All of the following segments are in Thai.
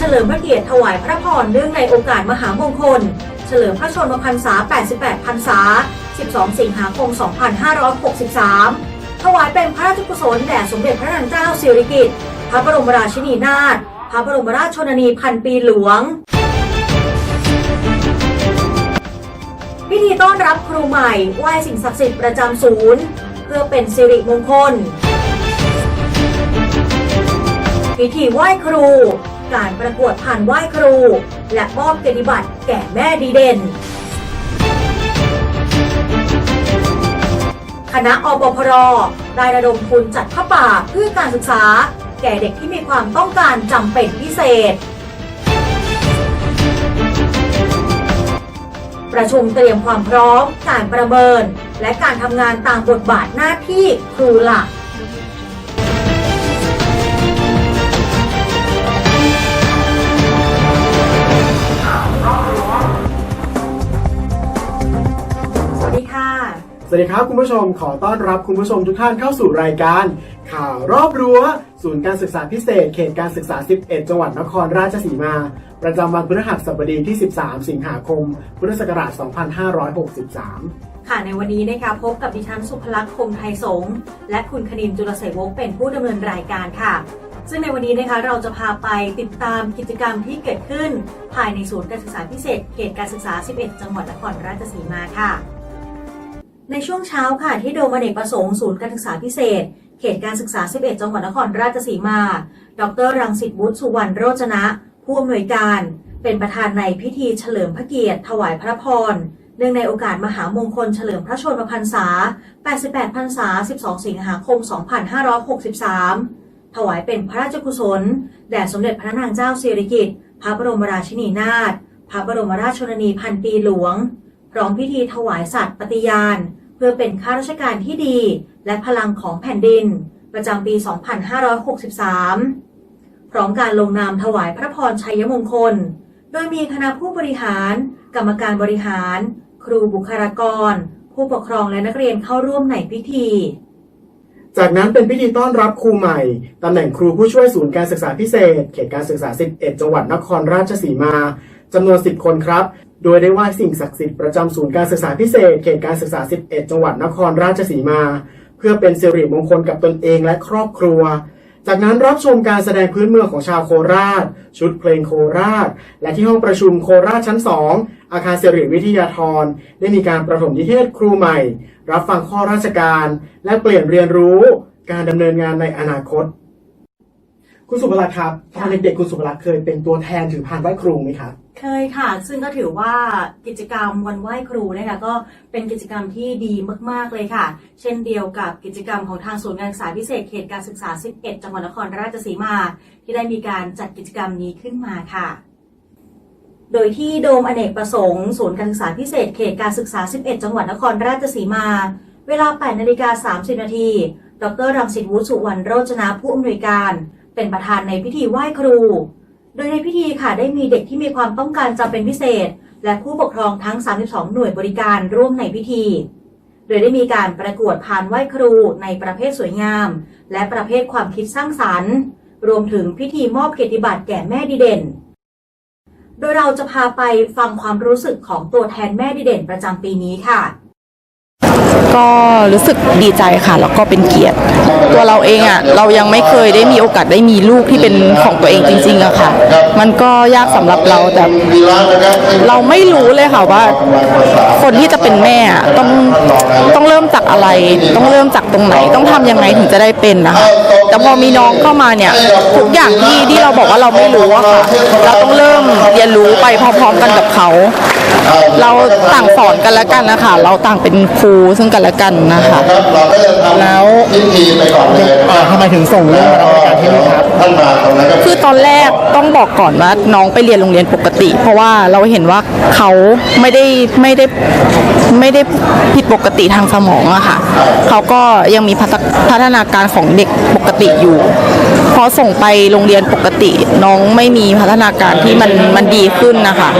เฉลิมพระเกียรติถวายพระพรเนื่องในโอกาสมหามงคล เฉลิมพระชนมพรรษา 88 พรรษา 12 สิงหาคม 2563 ถวายเป็นพระราชกุศลแด่สมเด็จพระนางเจ้าสิริกิติ์ พระบรมราชินีนาถ พระบรมราชชนนีพันปีหลวง พิธีต้อนรับครูใหม่ไหว้สิ่งศักดิ์สิทธิ์ประจำศูนย์ เพื่อเป็นสิริมงคลพิธีไหว้ครู การประกวดผ่านไหว้ครู และมอบเกียรติบัตรแก่แม่ดีเด่น คณะอปพรได้ระดมทุนจัดผ้าป่าเพื่อการศึกษา แก่เด็กที่มีความต้องการจำเป็นพิเศษ ประชุมเตรียมความพร้อม การประเมิน และการทำงานตามบทบาทหน้าที่ครูหลัก สวัสดีครับคุณผู้ชมขอต้อนรับคุณผู้ชมทุกท่านเข้าสู่รายการ ข่าวรอบรั้ว ศูนย์การศึกษาพิเศษ เขตการศึกษา 11 จังหวัดนครราชสีมา ประจำวันพฤหัสบดีที่ 13 สิงหาคม พุทธศักราช 2563ค่ะในวันนี้นะคะพบกับดิฉันสุภลักษณ์คมไทยสงและคุณคณินจุลเสวกเป็นผู้ดำเนินรายการค่ะ ซึ่งในวันนี้นะคะเราจะพาไปติดตามกิจกรรมที่เกิดขึ้น ภายในศูนย์การศึกษาพิเศษ เขตการศึกษา 11 จังหวัดนครราชสีมาค่ะ ในช่วงเช้าค่ะที่โดมอเนกประสงค์ศูนย์การศึกษาพิเศษ เขตการศึกษา 11 จังหวัดนครราชสีมา ดรรังสิตบุตรสุวรรณโรจนะ ผู้อำนวยการ เป็นประธานในพิธีเฉลิมพระเกียรติถวายพระพร เนื่องในโอกาสมหามงคลเฉลิมพระชนมพรรษา 88 พรรษา 12 สิงหาคม 2563 ถวายเป็นพระราชกุศล แด่สมเด็จพระนางเจ้าสิริกิติ์ พระบรมราชินีนาถ พระบรมราชชนนีพันปีหลวง พร้อมพิธีถวายสัตย์ปฏิญาณ เพื่อเป็นข้าราชการที่ดี และพลังของแผ่นดิน ประจำปี 2563 พร้อมการลงนามถวายพระพรชัยมงคล โดยมีคณะผู้บริหาร กรรมการบริหาร ครูบุคลากร ผู้ปกครองและนักเรียนเข้าร่วมในพิธี จากนั้นเป็นพิธีต้อนรับครูใหม่ ตำแหน่งครูผู้ช่วยศูนย์การศึกษาพิเศษ เขตการศึกษา 11 จังหวัดนครราชสีมาจำนวน 10 คนครับ โดยได้ไหว้สิ่งศักดิ์สิทธิ์ประจำศูนย์การศึกษาพิเศษเขตการศึกษา 11 จังหวัดนครราชสีมา เพื่อเป็นสิริมงคลกับตนเองและครอบครัว จากนั้นรับชมการแสดงพื้นเมืองของชาวโคราช ชุดเพลงโคราช และที่ห้องประชุมโคราชชั้น 2 อาคารสิริวิทยาธรได้มีการประถมนิเทศครูใหม่ รับฟังข้อราชการ และเปลี่ยนเรียนรู้การดำเนินงานในอนาคต คุณสุภลักษณ์ครับตอนเด็กๆคุณสุภลักษณ์เคยเป็นตัวแทนถือพานไหว้ครูไหมครับ เคยค่ะ ซึ่งก็ถือว่ากิจกรรมวันไหว้ครูนะคะก็เป็นกิจกรรมที่ดีมาก ๆ เลยค่ะ เช่นเดียวกับกิจกรรมของทางศูนย์การศึกษาพิเศษเขตการศึกษา 11 จังหวัดนครราชสีมา ที่ได้มีการจัดกิจกรรมนี้ขึ้นมาค่ะ โดยที่โดมอเนกประสงค์ศูนย์การศึกษาพิเศษเขตการศึกษา 11 จังหวัดนครราชสีมา เวลา 8 นาฬิกา 30 นาที ดรรังสิตวุฒิสุวรรณโรจนะผู้อำนวยการ เป็นประธานในพิธีไหว้ครู โดยในพิธีค่ะได้มีเด็กที่มีความต้องการจำเป็นพิเศษ และผู้ปกครองทั้ง 32 หน่วยบริการร่วมในพิธี โดยได้มีการประกวดพานไหว้ครูในประเภทสวยงาม และประเภทความคิดสร้างสรรค์ รวมถึงพิธีมอบเกียรติบัตรแก่แม่ดีเด่น โดยเราจะพาไปฟังความรู้สึกของตัวแทนแม่ดีเด่นประจำปีนี้ค่ะ ก็รู้สึกดีใจค่ะ แล้วก็เป็นเกียรติ ตัวเราเองอะเรายังไม่เคยได้มีโอกาสได้มีลูกที่เป็นของตัวเองจริงๆอะค่ะ มันก็ยากสำหรับเราแต่เราไม่รู้เลยค่ะว่า คนที่จะเป็นแม่อะต้องต้องเริ่มจากอะไร ต้องเริ่มจากตรงไหน ต้องทำยังไงถึงจะได้เป็นนะคะแต่พอมีน้องเข้ามาเนี่ยทุกอย่างที่ที่เราบอกว่าเราไม่รู้อะค่ะ เราต้องเริ่มเรียนรู้ไปพร้อมๆกันกับเขา เราต่างสอนกันแล้วกันนะคะ เราต่างเป็นครูซึ่งกันและกันนะคะแล้วเอ่อทำไมถึงส่งเรื่องมารับรายการที่นี่ครับคือตอนแรกต้องบอกก่อนว่าน้องไปเรียนโรงเรียนปกติ เพราะว่าเราเห็นว่าเขาไม่ได้ไม่ได้ไม่ได้ผิดปกติทางสมองอะค่ะเขาก็ยังมีพัฒพัฒนาการของเด็กปกติอยู่ พอส่งไปโรงเรียนปกติ น้องไม่มีพัฒนาการที่มันมันดีขึ้นนะคะ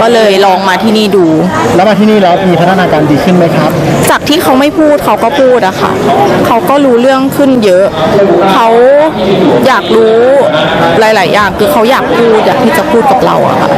ก็เลยลองมาที่นี่ดู แล้วมาที่นี่แล้วมีพัฒนาการดีขึ้นไหมครับ จากที่เขาไม่พูดเขาก็พูดอะค่ะ เขาก็รู้เรื่องขึ้นเยอะ เขาอยากรู้หลาย ๆ อย่างคือเขาอยากพูดอยากที่จะพูดกับเราอะค่ะ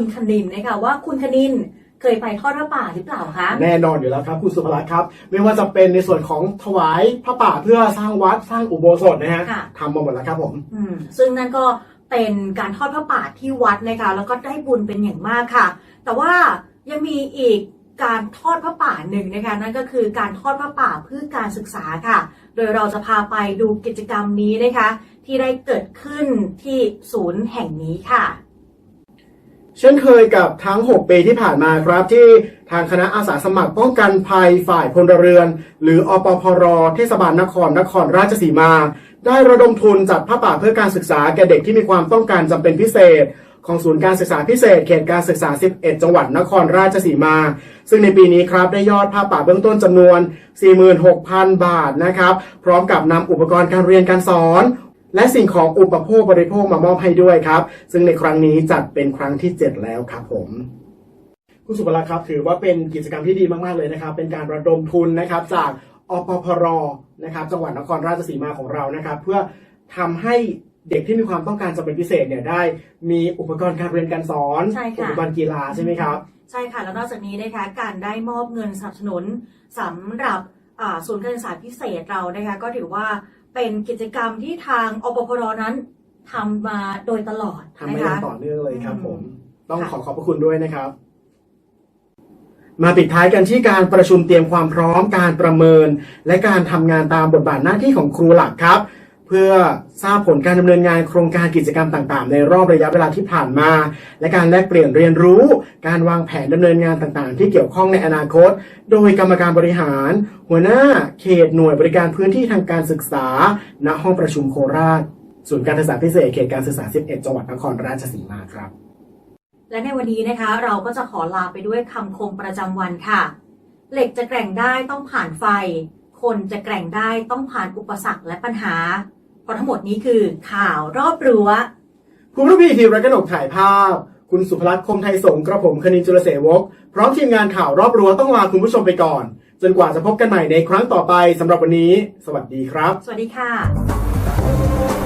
คุณคณินนะคะว่าคุณคณินเคยไปทอดพระป่าหรือเปล่าคะ แน่นอนอยู่แล้วครับคุณสุภรัตน์ครับ ไม่ว่าจะเป็นในส่วนของถวายพระป่าเพื่อสร้างวัดสร้างอุโบสถนะฮะค่ะ ทำมาหมดแล้วครับผม อืมซึ่งนั่นก็เป็นการทอดพระป่าที่วัดนะคะแล้วก็ได้บุญเป็นอย่างมากค่ะ แต่ว่ายังมีอีกการทอดพระป่าหนึ่งนะคะนั่นก็คือการทอดพระป่าเพื่อการศึกษาค่ะ โดยเราจะพาไปดูกิจกรรมนี้นะคะ ที่ได้เกิดขึ้นที่ศูนย์แห่งนี้ค่ะ เช่นเคยกับทั้ง 6 ปีที่ผ่านมาครับที่ทางคณะอาสาสมัครป้องกันภัยฝ่ายพลเรือน หรืออปพรเทศบาลนครนครราชสีมา ได้ระดมทุนจัดผ้าป่าเพื่อการศึกษาแก่เด็กที่มีความต้องการจำเป็นพิเศษ ของศูนย์การศึกษาพิเศษ เขตการศึกษา 11 จังหวัดนครราชสีมา ซึ่งในปีนี้ครับได้ยอดผ้าป่าเบื้องต้นจำนวน 46,000 บาทนะครับ พร้อมกับนำอุปกรณ์การเรียนการสอน และสิ่งของอุปโภคบริโภคมามอบให้ด้วยครับ ซึ่งในครั้งนี้จัดเป็นครั้งที่ 7 แล้วครับผมคุณสุภลักษณ์ครับถือว่าเป็นกิจกรรมที่ดีมาก ๆ เลยนะครับ เป็นการระดมทุนนะครับจากอปพรนะครับ จังหวัดนครราชสีมาของเรานะครับ เพื่อทำให้เด็กที่มีความต้องการจะเป็นพิเศษเนี่ยได้ มีอุปกรณ์การเรียนการสอนใช่ค่ะอุปกรณ์กีฬาใช่ไหมครับ ใช่ค่ะแล้วนอกจากนี้นะคะการได้มอบเงินสนับสนุนสำหรับอ่าศูนย์การศึกษาพิเศษเรานะคะก็ถือว่า เป็นกิจกรรมที่ทางอปพรนั้นทำมาโดยตลอดทำมานะอย่าคะงต่อเนื่องเลยครับ ผมอืมต้องค่ะขอขอบพระคุณด้วยนะครับ มาปิดท้ายกันที่การประชุมเตรียมความพร้อมการประเมิน และการทำงานตามบทบาทหน้าที่ของครูหลักครับ เพื่อทราบผลการดำเนินงานโครงการกิจกรรมต่าง ๆ ในรอบระยะเวลาที่ผ่านมา และการแลกเปลี่ยนเรียนรู้ การวางแผนดำเนินงานต่างๆ ที่เกี่ยวข้องในอนาคต โดยกรรมการบริหาร หัวหน้าเขตหน่วยบริการพื้นที่ทางการศึกษา ณห้องประชุมโคราชศูนย์การศึกษาพิเศษเขตการศึกษา 11 จังหวัดนครราชสีมาครับ และในวันนี้นะคะ เราก็จะขอลาไปด้วยคำคมประจำวันค่ะ เหล็กจะแกร่งได้ต้องผ่านไฟ คนจะแกร่งได้ต้องผ่านอุปสรรคและปัญหา ราะทั้งหมดนี้คือข่าวรอบรั้ว คุณผู้พี่ทีมรักกนกถ่ายภาพ คุณสุภลักษณ์คมไทยสงฆ์กระผมคณินจุลเสวกพร้อมทีมงานข่าวรอบรั้วต้องลาคุณผู้ชมไปก่อน จนกว่าจะพบกันใหม่ในครั้งต่อไปสำหรับวันนี้ สวัสดีครับ สวัสดีค่ะ